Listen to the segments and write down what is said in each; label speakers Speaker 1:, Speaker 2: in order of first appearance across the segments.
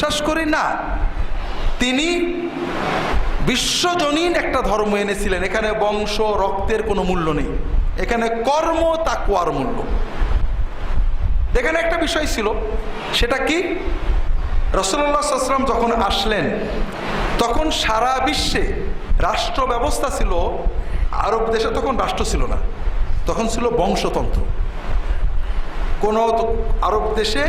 Speaker 1: বিশ্বাস করি না। তিনি বিশ্বজনীন একটা ধর্ম এনেছিলেন। এখানে বংশ, রক্তের কোনো মূল্য নেই। এখানে কর্ম, তাকুয়ার মূল্য। এখানে একটা বিষয় ছিল, সেটা কি? রসল্লা সাল্লাম যখন আসলেন, তখন সারা বিশ্বে রাষ্ট্র ব্যবস্থা ছিল, আরব দেশে তখন রাষ্ট্র ছিল না। তখন ছিল বংশতন্ত্র। কোনো আরব দেশে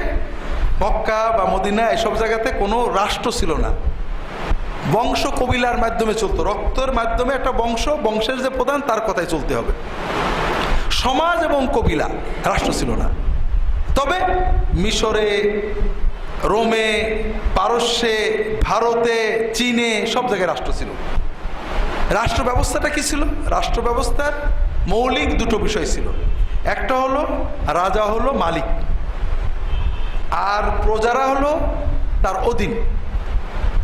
Speaker 1: মক্কা বা মদিনা এসব জায়গাতে কোনো রাষ্ট্র ছিল না। বংশ কবিলার মাধ্যমে চলতো। রক্তের মাধ্যমে একটা বংশ, বংশের যে প্রধান তার কথাই চলতে হবে। সমাজ এবং কবিলা রাষ্ট্র ছিল না। তবে মিশরে, রোমে, পারস্যে, ভারতে, চীনে সব জায়গায় রাষ্ট্র ছিল। রাষ্ট্র ব্যবস্থাটা কি ছিল? রাষ্ট্র ব্যবস্থার মৌলিক দুটো বিষয় ছিল। একটা হলো, রাজা হলো মালিক। আর প্রজারা হলো তার অধীন।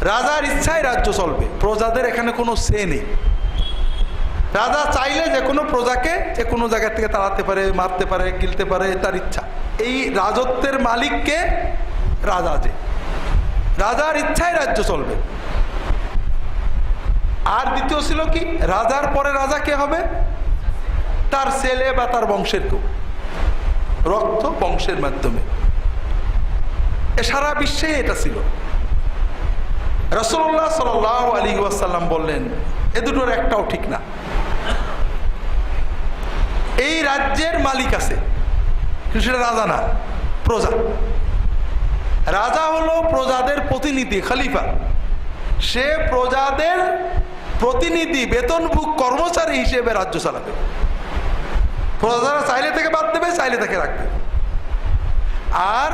Speaker 1: রাজার ইচ্ছায় রাজ্য চলবে। প্রজাদের এখানে কোনো সে নেই। রাজা চাইলে যে কোনো প্রজাকে যে কোনো জায়গা থেকে তাড়াতে পারে, মারতে পারে গিলতে পারে, তার ইচ্ছা। এই রাজত্বের মালিককে রাজা যে। রাজার ইচ্ছায় রাজ্য চলবে। আর দ্বিতীয় ছিল কি? রাজার পরে রাজা কে হবে? তার ছেলে বা তার বংশের কেউ। রক্ত বংশের মাধ্যমে। সারা বিশ্বে এটা ছিল। রসল্লাহ সাল আলী ওয়াসাল্লাম বললেন, এ দুটোর একটাও ঠিক না। এই রাজ্যের মালিক আছে কিন্তু সেটা রাজা না, প্রজা। রাজা হলো প্রজাদের প্রতিনিধি, খালিফা। সে প্রজাদের প্রতিনিধি বেতনভুক কর্মচারী হিসেবে রাজ্য চালাবে। প্রজারা চাইলে থেকে বাদ দেবে, চাইলে থেকে রাখবে। আর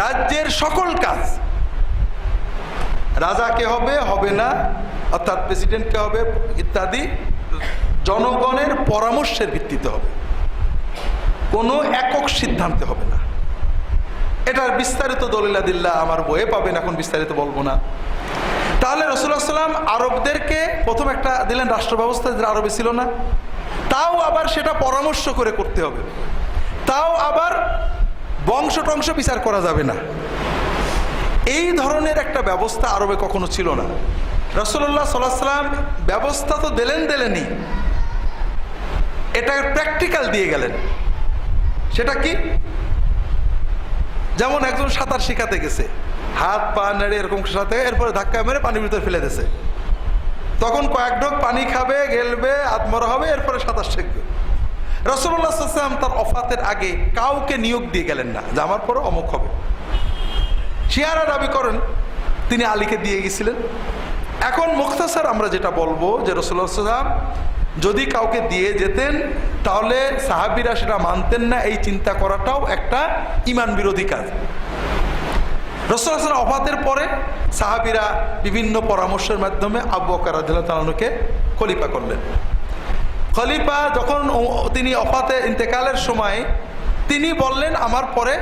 Speaker 1: রাজ্যের সকল কাজ। রাজা কে হবে হবে না, অর্থাৎ প্রেসিডেন্ট কে হবে, ইত্যাদি, জনগণের পরামর্শের ভিত্তিতে হবে। কোনো একক সিদ্ধান্তে হবে না। এটার বিস্তারিত দলিলাদিল্লা আমার বইয়ে পাবেন, এখন বিস্তারিত বলব না। তাহলে রসুল্লাহ সাল্লাম আরবদেরকে প্রথম একটা দিলেন রাষ্ট্র ব্যবস্থা যেটা আরবে ছিল না। তাও আবার সেটা পরামর্শ করে করতে হবে। তাও আবার বংশ টংশ বিচার করা যাবে না। এই ধরনের একটা ব্যবস্থা আরবে কখনো ছিল না। রসল্লাহ সাল্লাহ সাল্লাম ব্যবস্থা তো দিলেন দিলেনই। এটা প্র্যাকটিক্যাল দিয়ে গেলেন। সেটা কি? যেমন একজন সাঁতার শিখাতে গেছে। হাত, পা, নেড়ে এরকম সাথে এরপরে ধাক্কা মেরে পানির ভিতরে ফেলে দিয়েছে। তখন কয়েক ঢোক পানি খাবে, গেলবে আত্মরা হবে, এরপরে সাঁতার শিখবে। রসুল্লাহ সাল্লাম তার অফাতের আগে কাউকে নিয়োগ দিয়ে গেলেন না যে আমার পরে অমুক হবে। শিয়ারা দাবি করেন, তিনি আলীকে দিয়ে গেছিলেন। এখন মুক্তাসার আমরা যেটা বলব যে রসুল্লাহ সাল্লাম যদি কাউকে দিয়ে যেতেন, তাহলে সাহাবিরা সেটা মানতেন না, এই চিন্তা করাটাও একটা ইমান বিরোধী কাজ। রসুল্লাহ অফাতের পরে সাহাবিরা বিভিন্ন পরামর্শের মাধ্যমে আবু বকর রাদিয়াল্লাহু খলিফা করলেন। খলিফা যখন তিনি অফাতে ইন্তেকালের সময় তিনি বললেন, আমার পরে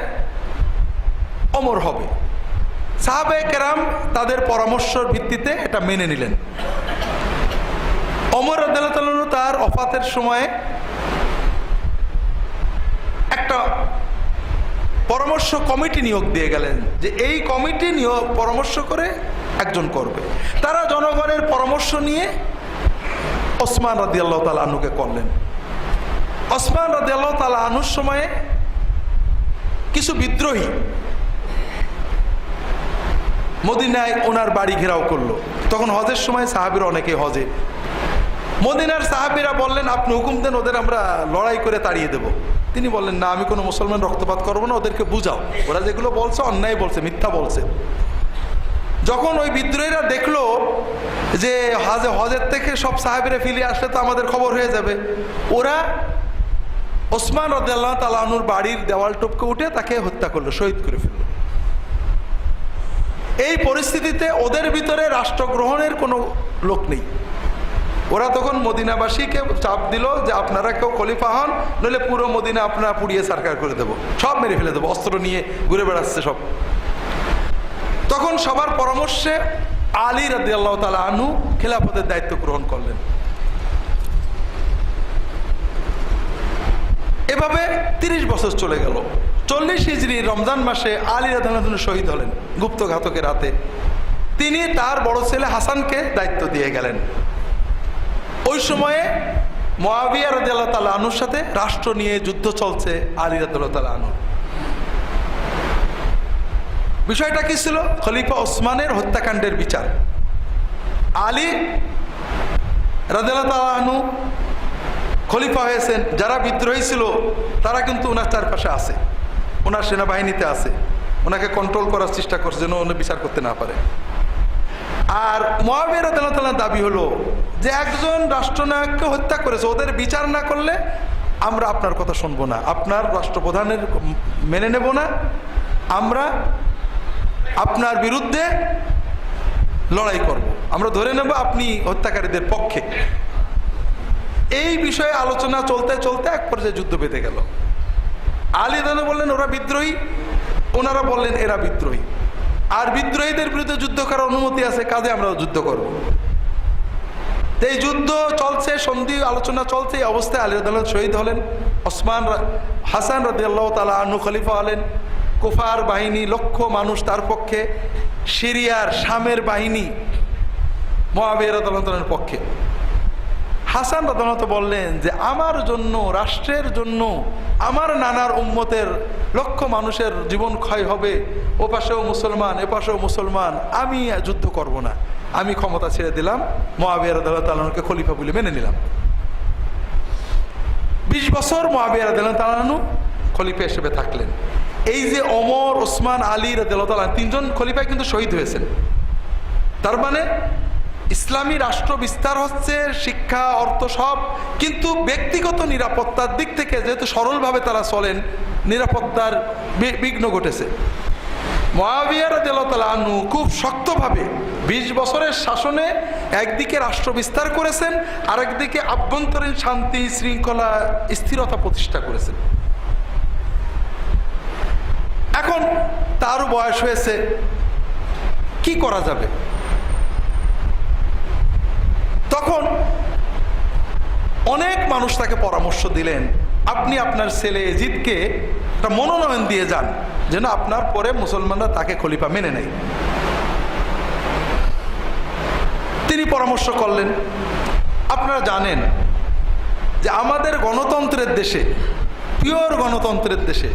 Speaker 1: অমর হবে। সাহাবে কেরাম তাদের পরামর্শের ভিত্তিতে এটা মেনে নিলেন। অমর আদালত তার অফাতের সময়ে একটা পরামর্শ কমিটি নিয়োগ দিয়ে গেলেন, যে এই কমিটি নিয়োগ পরামর্শ করে একজন করবে। তারা জনগণের পরামর্শ নিয়ে ওসমান রাদি আল্লাহ তালা আনুকে করলেন। ওসমান রাদি আল্লাহ তালা আনুর সময়ে কিছু বিদ্রোহী মদিনায় ওনার বাড়ি ঘেরাও করল। তখন হজের সময় সাহাবির অনেকে হজে। মদিনার সাহাবিরা বললেন, আপনি হুকুম দেন, ওদের আমরা লড়াই করে তাড়িয়ে দেব। তিনি বললেন, না, আমি কোনো মুসলমান রক্তপাত করব না, ওদেরকে বুঝাও। ওরা যেগুলো বলছে, অন্যায় বলছে, মিথ্যা বলছে। যখন ওই বিদ্রোহীরা দেখল যে হাজে, হজের থেকে সব সাহাবিরা ফিরে আসলে তো আমাদের খবর হয়ে যাবে, ওরা ওসমান রদাল্লাহ তালানুর বাড়ির দেওয়াল টপকে উঠে তাকে হত্যা করল, শহীদ করে ফেলল। এই পরিস্থিতিতে ওদের ভিতরে রাষ্ট্র গ্রহণের কোনো লোক নেই। ওরা তখন মদিনাবাসীকে চাপ দিল যে আপনারা কেউ খলিফা হন, নইলে পুরো মদিনা আপনারা পুড়িয়ে সরকার করে দেবো, সব মেরে ফেলে দেবো, অস্ত্র নিয়ে ঘুরে বেড়াচ্ছে সব। তখন সবার পরামর্শে আলী রাদি আল্লাহ তালা আনু খেলাফতের দায়িত্ব গ্রহণ করলেন। এভাবে তিরিশ বছর চলে গেল। চল্লিশ হিজড়ি রমজান মাসে আলী রাধান শহীদ হলেন গুপ্ত ঘাতকের হাতে। তিনি তার বড় ছেলে হাসানকে দায়িত্ব দিয়ে গেলেন। ওই সময়ে মহাবিয়া রাদিয়াল্লাহ তালা আনুর সাথে রাষ্ট্র নিয়ে যুদ্ধ চলছে আলী রাদিয়াল্লাহু তাআলা আনুর বিষয়টা কি ছিল? খলিফা ওসমানের হত্যাকাণ্ডের বিচার। আলী আনু খলিফা হয়েছেন। যারা বিদ্রোহী ছিল, তারা কিন্তু ওনার চারপাশে আছে। ওনার সেনাবাহিনীতে আছে। ওনাকে কন্ট্রোল করার চেষ্টা করছে যেন উনি বিচার করতে না পারে। আর মহাবীর আদালতার দাবি হলো যে একজন রাষ্ট্রনায়ককে হত্যা করেছে, ওদের বিচার না করলে আমরা আপনার কথা শুনব না। আপনার রাষ্ট্রপ্রধানের মেনে নেব না। আমরা আপনার বিরুদ্ধে লড়াই করব। আমরা ধরে নেব আপনি হত্যাকারীদের পক্ষে। এই বিষয়ে আলোচনা চলতে চলতে এক পর্যায়ে যুদ্ধ পেতে গেল। আলী বললেন, ওরা বিদ্রোহী। ওনারা বললেন, এরা বিদ্রোহী। আর বিদ্রোহীদের বিরুদ্ধে যুদ্ধ করার অনুমতি আছে, কাজে আমরা যুদ্ধ করব। এই যুদ্ধ চলছে, সন্ধি আলোচনা চলছে, এই অবস্থায় আলী রাদিয়াল্লাহু শহীদ হলেন। ওসমান হাসান রাদিয়াল্লাহ তালা আনু খলিফা হলেন। কুফার বাহিনী, লক্ষ মানুষ তার পক্ষে, সিরিয়ার শামের বাহিনী মহাবীর রাদিয়াল্লাহু পক্ষে। হাসান রাদানত বললেন যে, আমার জন্য, রাষ্ট্রের জন্য, আমার নানার উম্মতের লক্ষ মানুষের জীবন ক্ষয় হবে ও পাশেও মুসলমান এ পাশেও মুসলমান, আমি যুদ্ধ করব না। আমি ক্ষমতা ছেড়ে দিলাম মহাবিয়ার তালানুকে খলিফা বলে মেনে নিলাম। বিশ বছর মহাবিয়ার তালানু খলিফা হিসেবে থাকলেন। এই যে অমর, ওসমান, আলী রাদিয়াল্লাহু তিনজন খলিফায় কিন্তু শহীদ হয়েছেন। তার মানে ইসলামী রাষ্ট্র বিস্তার হচ্ছে, শিক্ষা, অর্থ সব, কিন্তু ব্যক্তিগত নিরাপত্তার দিক থেকে যেহেতু সরলভাবে তারা চলেন, নিরাপত্তার বিঘ্ন ঘটেছে। মহাবিয়ার আনু খুব শক্তভাবে বিশ বছরের শাসনে একদিকে রাষ্ট্র বিস্তার করেছেন, আরেকদিকে আভ্যন্তরীণ শান্তি, শৃঙ্খলা, স্থিরতা প্রতিষ্ঠা করেছেন। এখন তারও বয়স হয়েছে। কি করা যাবে? তখন অনেক মানুষ তাকে পরামর্শ দিলেন, আপনি আপনার ছেলে এজিদকে একটা মনোনয়ন দিয়ে যান, যেন আপনার পরে মুসলমানরা তাকে খলিফা মেনে নেয়। তিনি পরামর্শ করলেন, আপনারা জানেন যে আমাদের গণতন্ত্রের দেশে, পিওর গণতন্ত্রের দেশে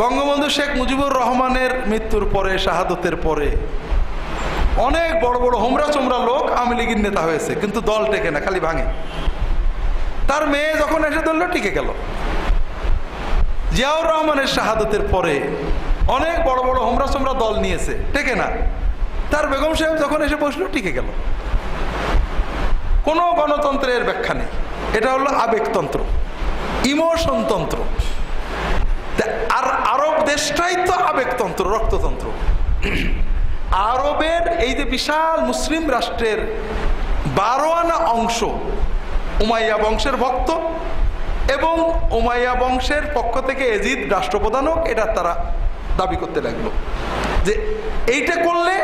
Speaker 1: বঙ্গবন্ধু শেখ মুজিবুর রহমানের মৃত্যুর পরে, শাহাদতের পরে অনেক বড় বড় হোমরা চোমরা লোক আওয়ামী লীগের নেতা হয়েছে, কিন্তু দল টেকে না, খালি ভাঙে। তার মেয়ে যখন এসে ধরলো, টিকে গেল। জিয়াউর রহমানের শাহাদতের পরে অনেক বড় বড় হোমরা চোমরা দল নিয়েছে, টেকে না। তার বেগম সাহেব যখন এসে বসল, টিকে গেল। কোনো গণতন্ত্রের ব্যাখ্যা নেই। এটা হলো আবেগতন্ত্র, ইমোশনতন্ত্র। দেশটাই তো আবেগতন্ত্র, রক্ততন্ত্র। আরবের এই যে বিশাল মুসলিম রাষ্ট্রের বারো আনা অংশ উমাইয়া বংশের ভক্ত এবং উমাইয়া বংশের পক্ষ থেকে এজিদ রাষ্ট্রপ্রধান হোক, এটা তারা দাবি করতে লাগল। যে এইটা করলে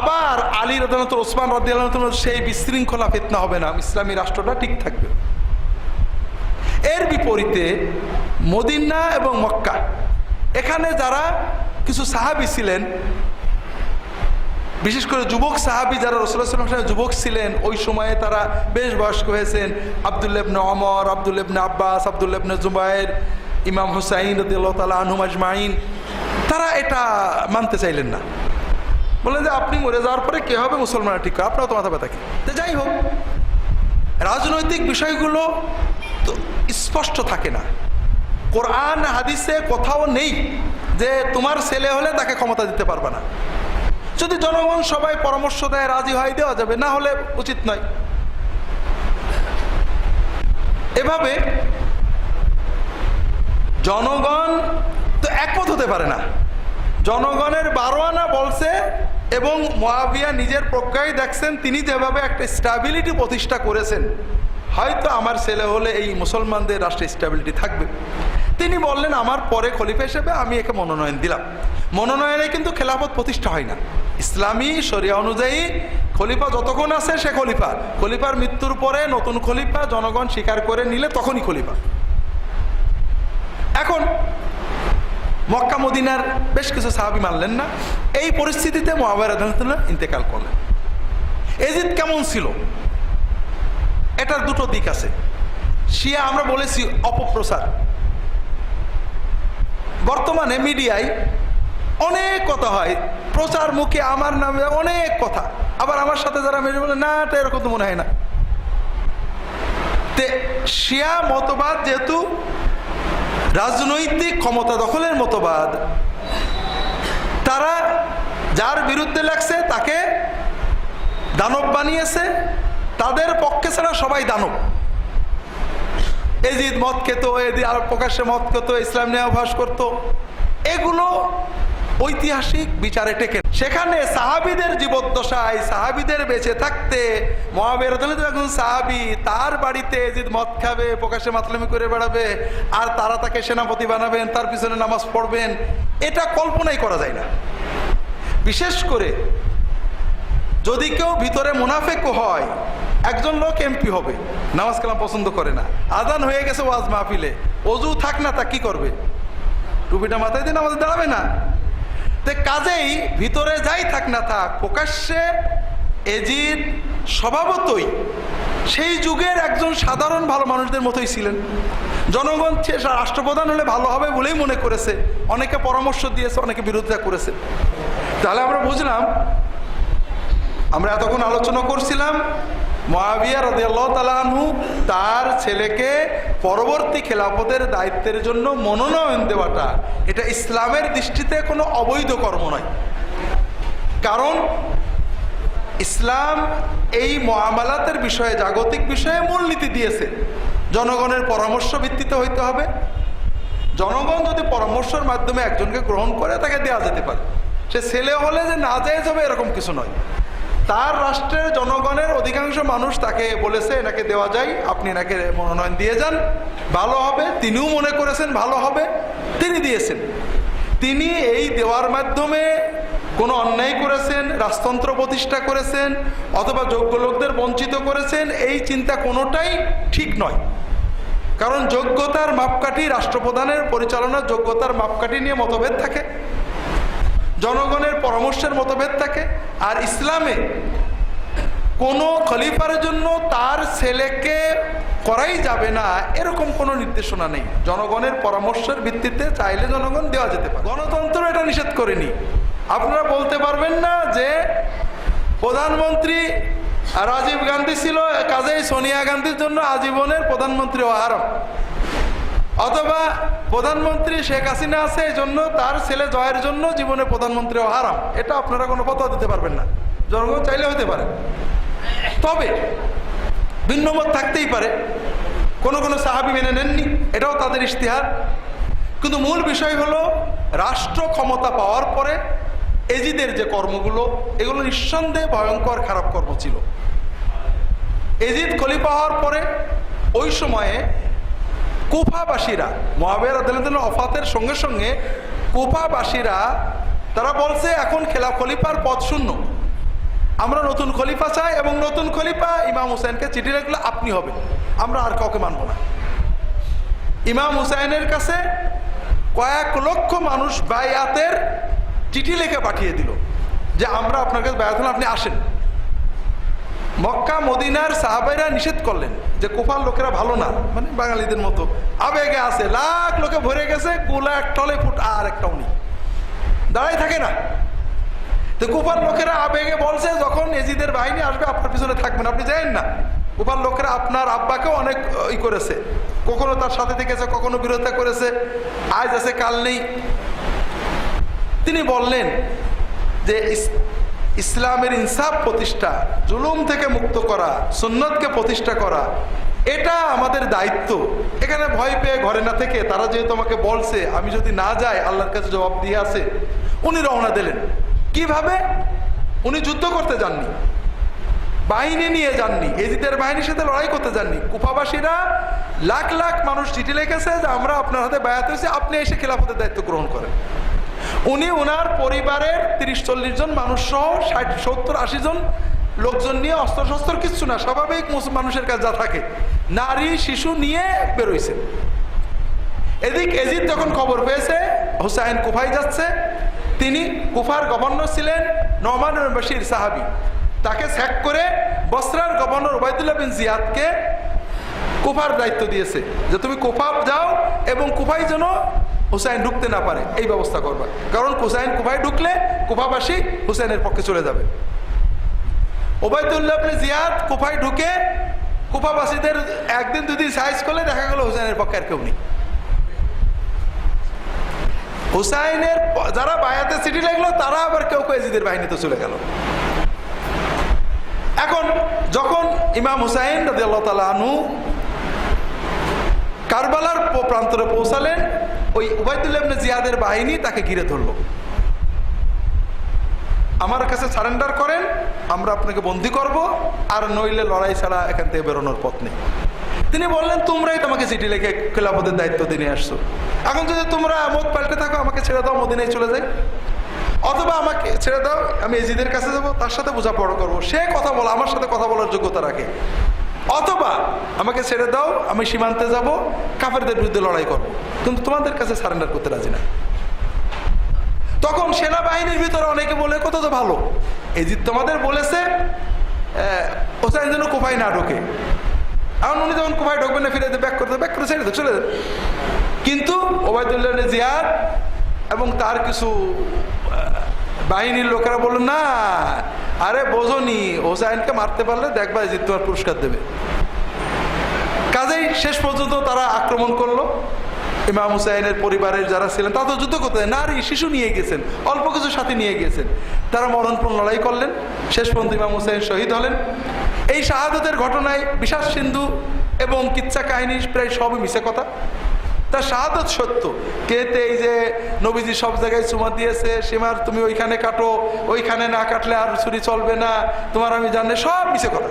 Speaker 1: আবার আলী রাদানত ওসমান আনহু সেই বিশৃঙ্খলা ফিতনা হবে না, ইসলামী রাষ্ট্রটা ঠিক থাকবে। এর বিপরীতে মদিনা এবং মক্কা এখানে যারা কিছু সাহাবি ছিলেন, বিশেষ করে যুবক সাহাবি যারা রসুল্লাহাম যুবক ছিলেন, ওই সময়ে তারা বেশ বয়স্ক হয়েছেন। আবদুল্লেবনে অমর আবদুল্লেবনে আব্বাস আবদুল্লেবনে জুবাইর, ইমাম হুসাইন রদিল্লাহ আনহুম আজমাইন। তারা এটা মানতে চাইলেন না। বললেন যে, আপনি মরে যাওয়ার পরে কে হবে মুসলমান ঠিক করে? আপনারা তো মাথা ব্যথা কি? তো যাই হোক, রাজনৈতিক বিষয়গুলো তো স্পষ্ট থাকে না। কোরআন, হাদিসে কোথাও নেই যে তোমার ছেলে হলে তাকে ক্ষমতা দিতে পারবে না। যদি জনগণ সবাই পরামর্শ দেয়, রাজি হয়, দেওয়া যাবে, না হলে উচিত নয়। এভাবে জনগণ তো একমত হতে পারে না। জনগণের বারো আনা বলছে এবং মহাবিয়া নিজের প্রজ্ঞায় দেখছেন, তিনি যেভাবে একটা স্টাবিলিটি প্রতিষ্ঠা করেছেন, হয়তো আমার ছেলে হলে এই মুসলমানদের রাষ্ট্রে স্টাবিলিটি থাকবে। তিনি বললেন, আমার পরে খলিফা হিসেবে আমি একে মনোনয়ন দিলাম। মনোনয়নে কিন্তু খেলাফত প্রতিষ্ঠা হয় না। ইসলামী শরিয়া অনুযায়ী খলিফা যতক্ষণ আছে সে খলিফা। খলিফার মৃত্যুর পরে নতুন খলিফা জনগণ স্বীকার করে নিলে তখনই খলিফা। এখন মক্কা মদিনার বেশ কিছু সাহাবি মানলেন না। এই পরিস্থিতিতে মহাবাই রাজনীতি ইন্তেকাল করলেন। এজিদ কেমন ছিল? এটার দুটো দিক আছে। শিয়া আমরা বলেছি অপপ্রচার। বর্তমানে মিডিয়ায় অনেক কথা হয়, প্রচার মুখে আমার নামে অনেক কথা। আবার আমার সাথে যারা মেরে বলে, না এটা এরকম তো মনে হয় না। তে শিয়া মতবাদ যেহেতু রাজনৈতিক ক্ষমতা দখলের মতবাদ, তারা যার বিরুদ্ধে লাগছে তাকে দানব বানিয়েছে, তাদের পক্ষে ছাড়া সবাই দানব। এজিদ মত খেত এদি আর প্রকাশ্যে মত খেত, ইসলাম নিয়ে অভ্যাস করত। এগুলো ঐতিহাসিক বিচারে টেকে সেখানে সাহাবিদের জীবদ্দশায় সাহাবিদের বেঁচে থাকতে মহাবের একজন সাহাবি তার বাড়িতে এজিদ মদ খাবে, প্রকাশ্যে মাতলামি করে বেড়াবে, আর তারা তাকে সেনাপতি বানাবেন, তার পিছনে নামাজ পড়বেন। এটা কল্পনাই করা যায় না। বিশেষ করে যদি কেউ ভিতরে মুনাফেক হয় একজন লোক এমপি হবে। নামাজ কালাম পছন্দ করে না। আজান হয়ে গেছে ওয়াজ মাহফিলে। অজু থাক না তা কি করবে? টুপিটা মাথায় দিয়ে নামাজে দাঁড়াবে না। তে কাজেই ভিতরে যাই থাক না থাক, প্রকাশ্যে এজিদ স্বভাবতই সেই যুগের একজন সাধারণ ভালো মানুষদের মতোই ছিলেন। জনগণ রাষ্ট্রপ্রধান হলে ভালো হবে বলেই মনে করেছে। অনেকে পরামর্শ দিয়েছে, অনেকে বিরোধিতা করেছে। তাহলে আমরা বুঝলাম, আমরা এতক্ষণ আলোচনা করছিলাম মহাবিয়া রদিয়াল্লাহ তালাহু তার ছেলেকে পরবর্তী খেলাফতের দায়িত্বের জন্য মনোনয়ন দেওয়াটা, এটা ইসলামের দৃষ্টিতে কোনো অবৈধ কর্ম নয়। কারণ ইসলাম এই মহামালাতের বিষয়ে, জাগতিক বিষয়ে মূলনীতি দিয়েছে। জনগণের পরামর্শ ভিত্তিতে হইতে হবে। জনগণ যদি পরামর্শের মাধ্যমে একজনকে গ্রহণ করে, তাকে দেওয়া যেতে পারে। সে ছেলে হলে যে না যায় যাবে এরকম কিছু নয়। তার রাষ্ট্রের জনগণের অধিকাংশ মানুষ তাকে বলেছে, এনাকে দেওয়া যায়, আপনি এনাকে মনোনয়ন দিয়ে যান। ভালো হবে, তিনিও মনে করেছেন ভালো হবে, তিনি দিয়েছেন। তিনি এই দেওয়ার মাধ্যমে কোনো অন্যায় করেছেন, রাজতন্ত্র প্রতিষ্ঠা করেছেন, অথবা যোগ্য লোকদের বঞ্চিত করেছেন, এই চিন্তা কোনোটাই ঠিক নয়। কারণ যোগ্যতার মাপকাঠি রাষ্ট্রপ্রধানের পরিচালনার যোগ্যতার মাপকাঠি নিয়ে মতভেদ থাকে। জনগণের পরামর্শের মতভেদ থাকে। আর ইসলামে কোনো খলিফার জন্য তার ছেলেকে করাই যাবে না, এরকম কোনো নির্দেশনা নেই। জনগণের পরামর্শের ভিত্তিতে চাইলে জনগণ দেওয়া যেতে পারে। গণতন্ত্র এটা নিষেধ করেনি। আপনারা বলতে পারবেন না যে প্রধানমন্ত্রী রাজীব গান্ধী ছিল, কাজেই সোনিয়া গান্ধীর জন্য আজীবনের প্রধানমন্ত্রী হওয়া হারাম অথবা প্রধানমন্ত্রী শেখ হাসিনা আছে, এই জন্য তার ছেলে জয়ের জন্য জীবনে প্রধানমন্ত্রী হারাম। এটা আপনারা কোনো কথা দিতে পারবেন না। জনগণ চাইলে হতে পারে। তবে ভিন্নমত থাকতেই পারে। কোনো কোনো সাহাবি মেনে নেননি, এটাও তাদের ইশতেহার। কিন্তু মূল বিষয় হলো, রাষ্ট্র ক্ষমতা পাওয়ার পরে এজিদের যে কর্মগুলো, এগুলো নিঃসন্দেহে ভয়ঙ্কর খারাপ কর্ম ছিল। এজিদ খলিফা হওয়ার পরে ওই সময়ে কুফাবাসীরা মহাবের আদালতের অফাতের সঙ্গে সঙ্গে কুফাবাসীরা, তারা বলছে, এখন খেলা খলিফার পদ শূন্য। আমরা নতুন খলিফা চাই এবং নতুন খলিফা ইমাম হুসাইনকে চিঠি লিখলে আপনি হবেন। আমরা আর কাউকে মানব না। ইমাম হুসাইনের কাছে কয়েক লক্ষ মানুষ বায়াতের চিঠি লিখে পাঠিয়ে দিল যে, আমরা আপনার কাছে বায়াত হলে আপনি আসেন। মক্কা, মদিনার সাহাবাইরা নিষেধ করলেন যে কোফার লোকেরা ভালো না মানে বাঙালিদের মতো। আবেগে আছে, লাখ লোকে ভরে গেছে গোলা এক টলে ফুট আর একটা উনি। দাঁড়াই থাকে না। তো কুপার লোকেরা আবেগে বলছে, যখন এজিদের বাহিনী আসবে, আপনার পিছনে থাকবেন, আপনি যাইন না। কুপার লোকেরা আপনার আব্বাকেও অনেক ই করেছে। কখনো তার সাথে থেকেছে, কখনো বিরোধিতা করেছে। আজ আছে, কাল নেই। তিনি বললেন যে ইসলামের ইনসাফ প্রতিষ্ঠা, জুলুম থেকে মুক্ত করা, সুন্নতকে প্রতিষ্ঠা করা, এটা আমাদের দায়িত্ব। এখানে ভয় পেয়ে ঘরে না থেকে তারা যেহেতু আমাকে বলছে, আমি যদি না যাই, আল্লাহর কাছে জবাব দিয়ে আসে। উনি রওনা দিলেন। কীভাবে? উনি যুদ্ধ করতে যাননি। বাহিনী নিয়ে যাননি। এজিদের বাহিনীর সাথে লড়াই করতে যাননি। কুফাবাসীরা লাখ লাখ মানুষ চিঠি লিখেছে যে, আমরা আপনার হাতে বায়াত হয়েছে। আপনি এসে খেলাফতের দায়িত্ব গ্রহণ করেন। উনি ওনার পরিবারের তিরিশ, চল্লিশ জন, মানুষ সহ ষাট, সত্তর, আশি জন লোকজন নিয়ে অস্ত্র শস্ত্র কিচ্ছু না, স্বাভাবিক মানুষের কাছে যা থাকে, নারী, শিশু নিয়ে বেরোইছেন এদিক এজিদ যখন খবর পেয়েছে, হুসাইন কুফাই যাচ্ছে, তিনি কুফার গভর্নর ছিলেন নমান বশির সাহাবি। তাকে স্যাক করে বসরার গভর্নর ওবায়দুল্লাহ বিন জিয়াদকে কুফার দায়িত্ব দিয়েছে, যে তুমি কুফা যাও এবং কুফাই যেন হুসাইন ঢুকতে না পারে, এই ব্যবস্থা করবা। কারণ হুসাইন কুফায় ঢুকলে কুফাবাসী হুসাইনের পক্ষে চলে যাবে। ওবায়দুল্লাহ বিন জিয়াদ কুফায় ঢুকে কুফাবাসীদের একদিন দুদিন সাইজ করলে দেখা গেল হুসাইনের পক্ষে আর কেউ নেই। হুসাইনের যারা বায়াতে চিঠি লাগল, তারা আবার কেউ এজিদের বাহিনীতে চলে গেল। এখন যখন ইমাম হুসাইন রাজি আল্লাহ তালা কারবালার প্রান্তরে পৌঁছালেন ওই উবায়দুল্লাহ জিয়াদের বাহিনী তাকে ঘিরে ধরলো। আমার কাছে সারেন্ডার করেন, আমরা আপনাকে বন্দি করব, আর নইলে লড়াই ছাড়া এখান থেকে বেরোনোর পথ নেই। তিনি বললেন, তোমরাই তোমাকে চিঠি লিখে খেলাফতের দায়িত্ব দিয়ে আসছো। এখন যদি তোমরা মত পাল্টে থাকো, আমাকে ছেড়ে দাও, মদিনায় চলে যাই। অথবা আমাকে ছেড়ে দাও, আমি এজিদের কাছে যাব, তার সাথে বোঝাপড়া করব। সে কথা বলো, আমার সাথে কথা বলার যোগ্যতা রাখে। অথবা আমাকে ছেড়ে দাও আমি সীমান্তে যাব কাফেরদের বিরুদ্ধে লড়াই করব। কিন্তু তোমাদের কাছে সারেন্ডার করতে রাজি না। তখন সেনাবাহিনীর ভিতরে অনেকে বলে কত তো ভালো। এজিদ তোমাদের বলেছে আহ, হোসাইন যেন কোপাই না ঢোকে। এখন উনি যখন কোপাই ঢুকবেন না ফিরে ব্যাক করতে ব্যাক করে ছেড়ে চলে যান। কিন্তু ওবায়দুল্লাহ জিয়াদ এবং তার কিছু বাহিনীর লোকেরা বলল না আরে বোঝনি হোসাইনকে মারতে পারলে দেখবা এজিদ তোমার পুরস্কার দেবে। কাজেই শেষ পর্যন্ত তারা আক্রমণ করল। ইমাম হুসাইনের পরিবারের যারা ছিলেন, তারা তো যুদ্ধ করতে নারী, শিশু নিয়ে গেছেন, অল্প কিছু সাথে নিয়ে গেছেন। তারা মরণপূর্ণ লড়াই করলেন। শেষ পর্যন্ত ইমাম হুসাইন শহীদ হলেন। এই শাহাদতের ঘটনায় বিশ্বাস সিন্ধু এবং কিচ্ছা কাহিনী প্রায় সবই মিশে কথা। তার শাহাদত সত্য। কেতে এই যে নবীজি সব জায়গায় চুমা দিয়েছে, সীমার তুমি ওইখানে কাটো, ওইখানে না কাটলে আর চুরি চলবে না, তোমার আমি জানলে, সব মিশে কথা।